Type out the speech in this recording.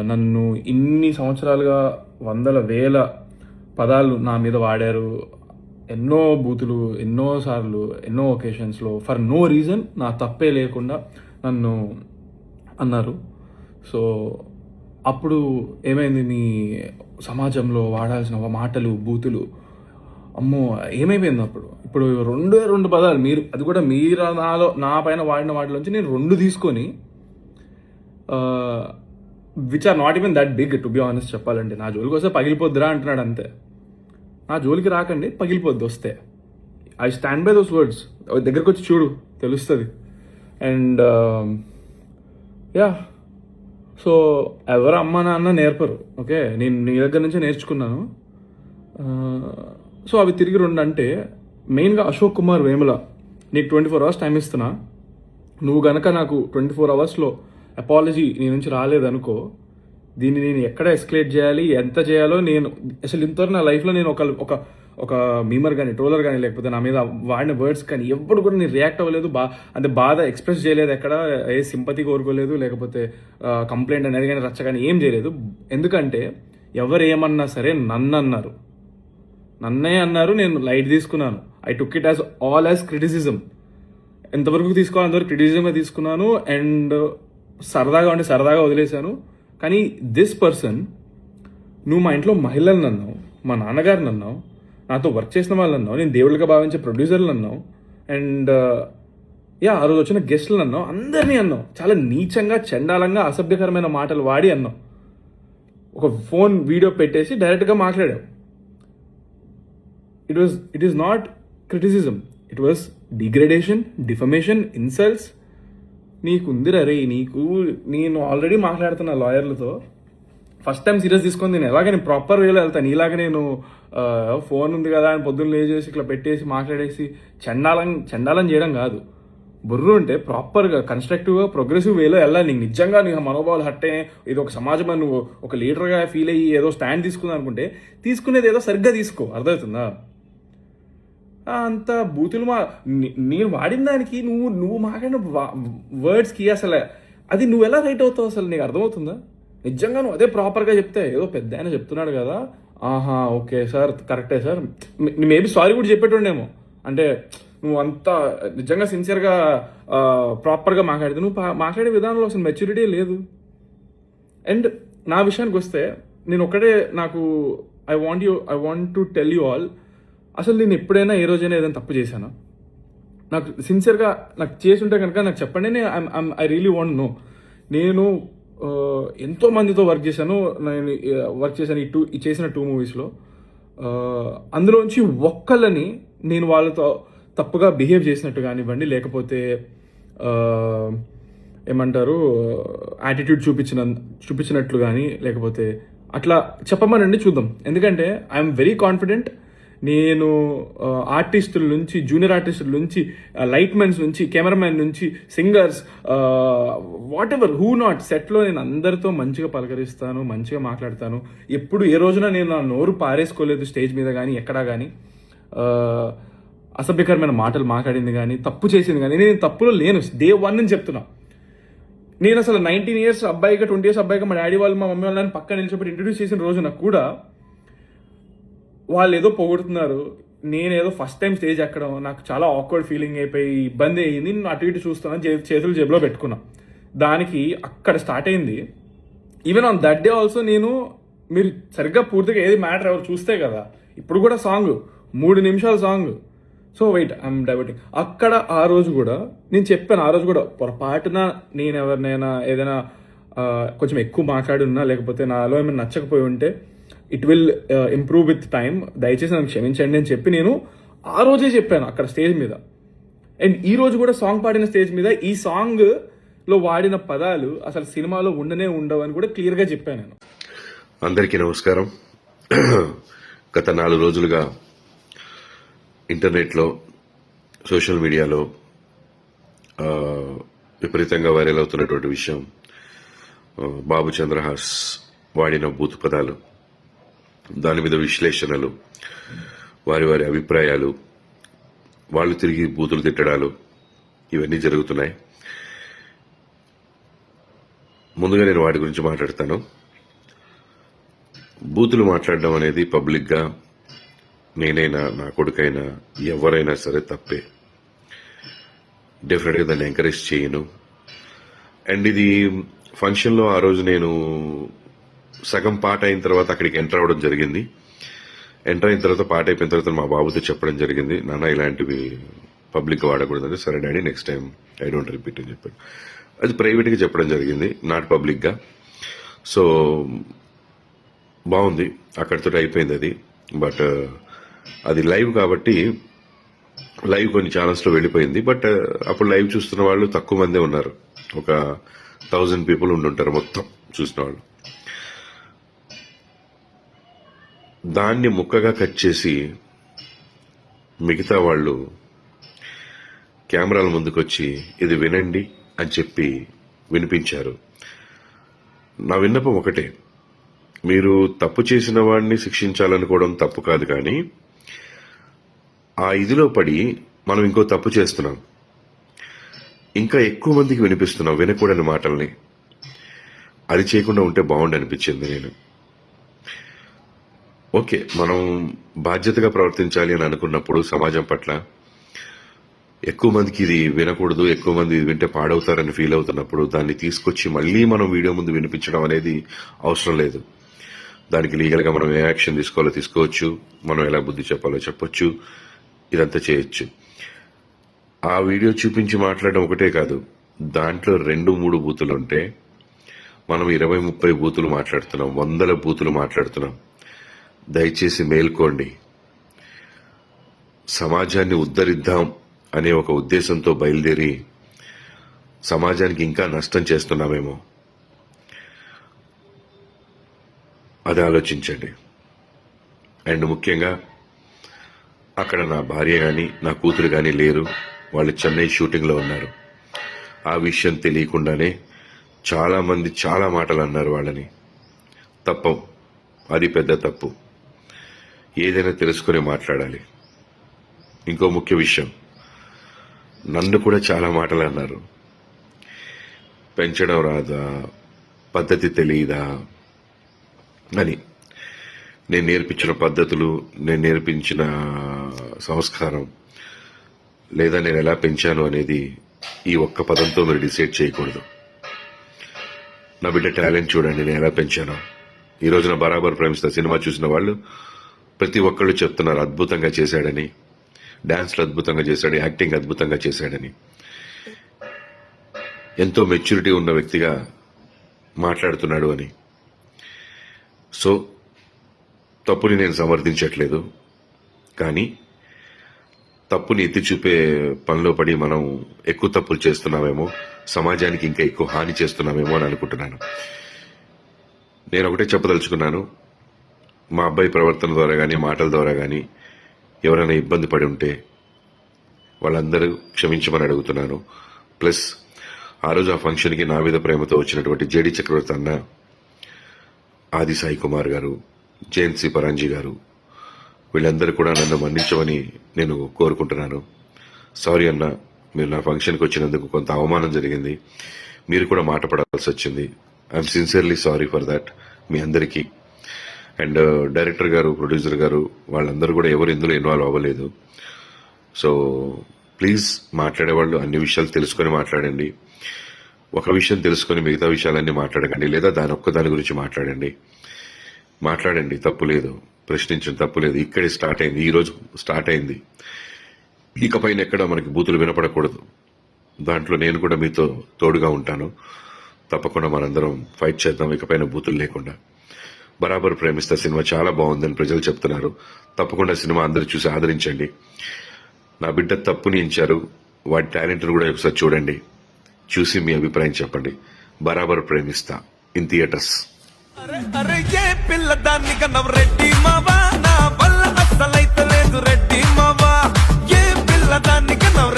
నన్ను ఇన్ని సంవత్సరాలుగా వందల వేల పదాలు నా మీద వాడారు. ఎన్నో బూతులు ఎన్నో సార్లు ఎన్నో ఒకేషన్స్లో ఫర్ నో రీజన్ నా తప్పే లేకుండా నన్ను అన్నారు. సో అప్పుడు ఏమైంది నీ సమాజంలో వాడాల్సిన మాటలు బూతులు? అమ్మో ఏమైపోయింది అప్పుడు? ఇప్పుడు రెండే రెండు పదాలు మీరు అది కూడా మీరు నాలో నా పైన వాడిన వాటిలోంచి నేను రెండు తీసుకొని which are not even that big to be honest చెప్పాలంటే. నా జోలికి వస్తే పగిలిపోద్దురా అంటున్నాడు అంతే. నా జోలికి రాకండి పగిలిపోద్ది వస్తే. I stand by those words దగ్గరకు వచ్చి చూడు తెలుస్తుంది. అండ్ యా um, సో ఎవరు అమ్మ నాన్న నేర్పరు ఓకే? నేను నీ దగ్గర నుంచే నేర్చుకున్నాను. Uh, సో అవి తిరిగి రెండు అంటే మెయిన్గా అశోక్ కుమార్ వేముల నీకు ట్వంటీ ఫోర్ అవర్స్ టైం ఇస్తున్నా. నువ్వు గనక నాకు ట్వంటీ ఫోర్ అవర్స్లో అపాలజీ నీ నుంచి రాలేదనుకో దీన్ని నేను ఎక్కడ ఎస్కలేట్ చేయాలి ఎంత చేయాలో నేను అసలు ఇంతవరకు నా లైఫ్లో నేను ఒక ఒక ఒక మీమర్ కానీ ట్రోలర్ కానీ లేకపోతే నా మీద వాడిన వర్డ్స్ కానీ ఎప్పుడు కూడా నేను రియాక్ట్ అవ్వలేదు. బా అంటే బాధ ఎక్స్ప్రెస్ చేయలేదు ఎక్కడ ఏ సింపతి కోరుకోలేదు లేకపోతే కంప్లైంట్ అనేది కానీ రచ్చ కానీ ఏం చేయలేదు. ఎందుకంటే ఎవరు ఏమన్నా సరే నన్ను అన్నారు నన్నే అన్నారు నేను లైట్ తీసుకున్నాను. I took it as all as criticism ఎంతవరకు తీసుకోవాలి అంతవరకు క్రిటిసిజమే తీసుకున్నాను. అండ్ సరదాగా ఉంటే సరదాగా వదిలేశాను. కానీ దిస్ పర్సన్ నువ్వు మా ఇంట్లో మహిళలను అన్నావు మా నాన్నగారిని అన్నావు నాతో వర్క్ చేసిన వాళ్ళని అన్నావు నేను దేవుళ్ళగా భావించే ప్రొడ్యూసర్లు అన్నావు అండ్ యా ఆ రోజు వచ్చిన గెస్టులను అన్నావు అందరినీ అన్నావు. చాలా నీచంగా చండాలంగా అసభ్యకరమైన మాటలు వాడి అన్నావు. ఒక ఫోన్ వీడియో పెట్టేసి డైరెక్ట్గా మాట్లాడావు. It was it is not criticism it was degradation defamation insults నీకుంది రే నీకు నేను ఆల్రెడీ మాట్లాడుతున్న లాయర్లతో ఫస్ట్ టైం సీరియస్ తీసుకొని నేను ఎలాగ నేను ప్రాపర్ వేలో వెళ్తాను ఇలాగ నేను ఫోన్ ఉంది కదా అని పొద్దున్న లేచేసి ఇట్లా పెట్టేసి మాట్లాడేసి చండాలం చండాలం చేయడం కాదు. బుర్రు ఉంటే ప్రాపర్గా కన్స్ట్రక్టివ్గా ప్రోగ్రెసివ్ వేలో వెళ్ళాలి. నీకు నిజంగా నీ మనోభావాలు హట్టే ఇది ఒక సమాజం అని నువ్వు ఒక లీడర్గా ఫీల్ అయ్యి ఏదో స్టాండ్ తీసుకుందాం అనుకుంటే తీసుకునేది ఏదో సరిగ్గా తీసుకో. అర్థమవుతుందా? అంత బూతులు మా నేను వాడిన దానికి నువ్వు నువ్వు మాట్లాడిన వర్డ్స్కి అసలు. అది నువ్వు ఎలా రైట్ అవుతావు అసలు? నీకు అర్థమవుతుందా? నిజంగా నువ్వు అదే ప్రాపర్గా చెప్తే ఏదో పెద్ద ఆయన చెప్తున్నాడు కదా. ఆహా ఓకే సార్ కరెక్టే సార్ మేబీ సారీ కూడా చెప్పేటోండేమో. అంటే నువ్వు అంత నిజంగా సిన్సియర్గా ప్రాపర్గా మాట్లాడితే నువ్వు మాట్లాడే విధానంలో అసలు మెచ్యూరిటీ లేదు. అండ్ నా విషయానికి వస్తే నేను ఒకటే నాకు I want you I want to tell you all అసలు నేను ఎప్పుడైనా ఏ రోజైనా ఏదైనా తప్పు చేశానా? నాకు సిన్సియర్గా నాకు చేసి ఉంటే కనుక నాకు చెప్పండి నేను ఐ రియలీ వాంట్ నో నేను ఎంతో మందితో వర్క్ చేశాను నేను వర్క్ చేశాను ఈ టూ ఈ చేసిన టూ మూవీస్లో అందులోంచి ఒక్కళ్ళని నేను వాళ్ళతో తప్పుగా బిహేవ్ చేసినట్టు కానివ్వండి లేకపోతే ఏమంటారు యాటిట్యూడ్ చూపించిన చూపించినట్లు కానీ లేకపోతే అట్లా చెప్పమనండి చూద్దాం. ఎందుకంటే ఐఎమ్ వెరీ కాన్ఫిడెంట్ నేను ఆర్టిస్టుల నుంచి జూనియర్ ఆర్టిస్టుల నుంచి లైట్మెన్స్ నుంచి కెమెరామెన్ నుంచి singers whatever who not సెట్లో నేను అందరితో మంచిగా పలకరిస్తాను మంచిగా మాట్లాడతాను. ఎప్పుడు ఏ రోజున నేను నా నోరు పారేసుకోలేదు స్టేజ్ మీద కానీ ఎక్కడా కానీ అసభ్యకరమైన మాటలు మాట్లాడింది కానీ తప్పు చేసింది కానీ నేను తప్పులో లేను. డే వన్ అని చెప్తున్నా. నేను అసలు నైన్టీన్ ఇయర్స్ అబ్బాయిగా ట్వంటీ ఇయర్స్ అబ్బాయిగా మా డాడీ వాళ్ళు మా మమ్మీ వాళ్ళని పక్కన నిలిచిపెట్టి ఇంట్రడ్యూస్ చేసిన రోజున కూడా వాళ్ళు ఏదో పొగుడుతున్నారు. నేనేదో ఫస్ట్ టైం స్టేజ్ ఎక్కడం నాకు చాలా ఆక్వర్డ్ ఫీలింగ్ అయిపోయి ఇబ్బంది అయ్యింది. నేను అటు ఇటు చూస్తాను చే- చేతులు జేబులో పెట్టుకున్నా. దానికి అక్కడ స్టార్ట్ అయింది. Even on that day also నేను మీరు సరిగ్గా పూర్తిగా ఏది మ్యాటర్ ఎవరు చూస్తే కదా ఇప్పుడు కూడా సాంగ్ మూడు నిమిషాల song so wait I'm diverting అక్కడ ఆ రోజు కూడా నేను చెప్పాను ఆ రోజు కూడా పొరపాటున నేను ఎవరినైనా ఏదైనా కొంచెం ఎక్కువ మాట్లాడి ఉన్నా లేకపోతే నాలో ఏమైనా నచ్చకపోయి ఉంటే it will improve with time దయచేసి నన్ను క్షమించండి అని చెప్పి నేను ఆ రోజే చెప్పాను అక్కడ స్టేజ్ మీద. అండ్ ఈ రోజు కూడా సాంగ్ పాడిన స్టేజ్ మీద ఈ సాంగ్లో వాడిన పదాలు అసలు సినిమాలో ఉండనే ఉండవు అని కూడా క్లియర్గా చెప్పాను నేను. అందరికీ నమస్కారం. గత నాలుగు రోజులుగా ఇంటర్నెట్లో సోషల్ మీడియాలో విపరీతంగా వైరల్ అవుతున్నటువంటి విషయం బాబు చంద్రహాస్ వాడిన బూత్ పదాలు. దాని మీద విశ్లేషణలు వారి వారి అభిప్రాయాలు వాళ్ళు తిరిగి బూతులు తిట్టడాలు ఇవన్నీ జరుగుతున్నాయి. ముందుగా నేను వాటి గురించి మాట్లాడతాను. బూతులు మాట్లాడడం అనేది పబ్లిక్గా నేనైనా నా కొడుకైనా ఎవరైనా సరే తప్పే. డెఫినెట్గా దాన్ని ఎంకరేజ్ చేయను. అండ్ ఇది ఫంక్షన్లో ఆ రోజు నేను సగం పాట అయిన తర్వాత అక్కడికి ఎంటర్ అవ్వడం జరిగింది. ఎంటర్ అయిన తర్వాత పాట అయిపోయిన తర్వాత మా బాబుతో చెప్పడం జరిగింది. నాన్న ఇలాంటివి పబ్లిక్ వాడకూడదని సరే daddy next time I don't repeat అని చెప్పాడు. అది ప్రైవేట్గా చెప్పడం జరిగింది నాట్ పబ్లిక్గా సో బాగుంది. అక్కడితో అయిపోయింది అది. బట్ అది లైవ్ కాబట్టి లైవ్ కొన్ని ఛానల్స్లో వెళ్ళిపోయింది. బట్ అప్పుడు లైవ్ చూస్తున్న వాళ్ళు తక్కువ మందే ఉన్నారు. ఒక థౌజండ్ పీపుల్ ఉండుంటారు మొత్తం చూసిన వాళ్ళు. దాన్ని ముక్కగా కట్ చేసి మిగతా వాళ్ళు కెమెరాల ముందుకొచ్చి ఇది వినండి అని చెప్పి వినిపించారు. నా విన్నపం ఒకటే. మీరు తప్పు చేసిన వాడిని శిక్షించాలనుకోవడం తప్పు కాదు కానీ ఆ ఇదిలో పడి మనం ఇంకో తప్పు చేస్తున్నాం. ఇంకా ఎక్కువ మందికి వినిపిస్తున్నాం వినకూడని మాటల్ని. అది చేయకుండా ఉంటే బాగుండి అనిపించింది నేను. ఓకే మనం బాధ్యతగా ప్రవర్తించాలి అని అనుకున్నప్పుడు సమాజం పట్ల ఎక్కువ మందికి ఇది వినకూడదు ఎక్కువ మంది ఇది వింటే పాడవుతారని ఫీల్ అవుతున్నప్పుడు దాన్ని తీసుకొచ్చి మళ్ళీ మనం వీడియో ముందు వినిపించడం అనేది అవసరం లేదు. దానికి లీగల్గా మనం ఏ యాక్షన్ తీసుకోవాలో తీసుకోవచ్చు మనం ఎలా బుద్ధి చెప్పాలో చెప్పొచ్చు ఇదంతా చేయొచ్చు. ఆ వీడియో చూపించి మాట్లాడడం ఒకటే కాదు దాంట్లో రెండు మూడు బూతులు ఉంటే మనం ఇరవై ముప్పై బూతులు మాట్లాడుతున్నాం వందల బూతులు మాట్లాడుతున్నాం. దయచేసి మేల్కోండి. సమాజాన్ని ఉద్ధరిద్దాం అనే ఒక ఉద్దేశంతో బయలుదేరి సమాజానికి ఇంకా నష్టం చేస్తున్నామేమో అది ఆలోచించండి. అండ్ ముఖ్యంగా అక్కడ నా భార్య కానీ నా కూతురు కానీ లేరు. వాళ్ళు చెన్నై షూటింగ్లో ఉన్నారు. ఆ విషయం తెలియకుండానే చాలామంది చాలా మాటలు అన్నారు వాళ్ళని. తప్పం. అది పెద్ద తప్పు. ఏదైనా తెలుసుకుని మాట్లాడాలి. ఇంకో ముఖ్య విషయం. నన్ను కూడా చాలా మాటలు అన్నారు. పెంచడం రాదా? పద్ధతి తెలియదా అని. నేను నేర్పించిన పద్ధతులు నేను నేర్పించిన సంస్కారం లేదా నేను ఎలా పెంచాను అనేది ఈ ఒక్క పదంతో మీరు డిసైడ్ చేయకూడదు. నా బిడ్డ టాలెంట్ చూడండి నేను ఎలా పెంచాను. ఈ రోజున బరాబర్ ప్రేమిస్తా. సినిమా చూసిన వాళ్ళు ప్రతి ఒక్కళ్ళు చెప్తున్నారు అద్భుతంగా చేశాడని. డాన్స్లు అద్భుతంగా చేశాడు యాక్టింగ్ అద్భుతంగా చేశాడని. ఎంతో మెచ్యూరిటీ ఉన్న వ్యక్తిగా మాట్లాడుతున్నాడు అని. సో తప్పుని నేను సమర్థించట్లేదు. కానీ తప్పుని ఎత్తి చూపే పనిలో పడి మనం ఎక్కువ తప్పులు చేస్తున్నామేమో సమాజానికి ఇంకా ఎక్కువ హాని చేస్తున్నామేమో అని అనుకుంటున్నాను. నేను ఒకటే చెప్పదలుచుకున్నాను మా అబ్బాయి ప్రవర్తన ద్వారా కానీ మాటల ద్వారా కానీ ఎవరైనా ఇబ్బంది పడి ఉంటే వాళ్ళందరూ క్షమించమని అడుగుతున్నాను. ప్లస్ ఆ రోజు ఆ ఫంక్షన్కి నా మీద ప్రేమతో వచ్చినటువంటి జేడి చక్రవర్తి అన్న ఆది సాయి కుమార్ గారు జయంతి పరాంజీ గారు వీళ్ళందరూ కూడా నన్ను మన్నించమని నేను కోరుకుంటున్నాను. సారీ అన్న మీరు నా ఫంక్షన్కి వచ్చినందుకు కొంత అవమానం జరిగింది. మీరు కూడా మాట పడాల్సి వచ్చింది. I'm sincerely sorry for that. మీ అందరికీ అండ్ డైరెక్టర్ గారు ప్రొడ్యూసర్ గారు వాళ్ళందరూ కూడా ఎవరు ఇందులో ఇన్వాల్వ్ అవ్వలేదు. సో ప్లీజ్ మాట్లాడేవాళ్ళు అన్ని విషయాలు తెలుసుకొని మాట్లాడండి. ఒక విషయం తెలుసుకొని మిగతా విషయాలన్నీ మాట్లాడకండి లేదా దాని ఒక్క దాని గురించి మాట్లాడండి. మాట్లాడండి తప్పు లేదు. ప్రశ్నించడం తప్పు లేదు. ఇక్కడే స్టార్ట్ అయింది. ఈ రోజు స్టార్ట్ అయింది. ఇకపైన ఎక్కడ మనకి బూతులు వినపడకూడదు. దాంట్లో నేను కూడా మీతో తోడుగా ఉంటాను. తప్పకుండా మనందరం ఫైట్ చేద్దాం. ఇకపైన బూతులు లేకుండా. బరాబర్ ప్రేమిస్తా సినిమా చాలా బాగుందని ప్రజలు చెప్తున్నారు. తప్పకుండా సినిమా అందరూ చూసి ఆదరించండి. నా బిడ్డ తప్పుని ఎంచారు వాటి టాలెంట్ను కూడా ఒకసారి చూడండి. చూసి మీ అభిప్రాయం చెప్పండి. బరాబర్ ప్రేమిస్తా. ఇన్ థియేటర్స్ పిల్ల దాన్ని కన్నవ రెడ్డి మావా? నా వల్ల లేదు రెడ్డి మావా. ఏ పిల్ల దాన్ని కన్నవ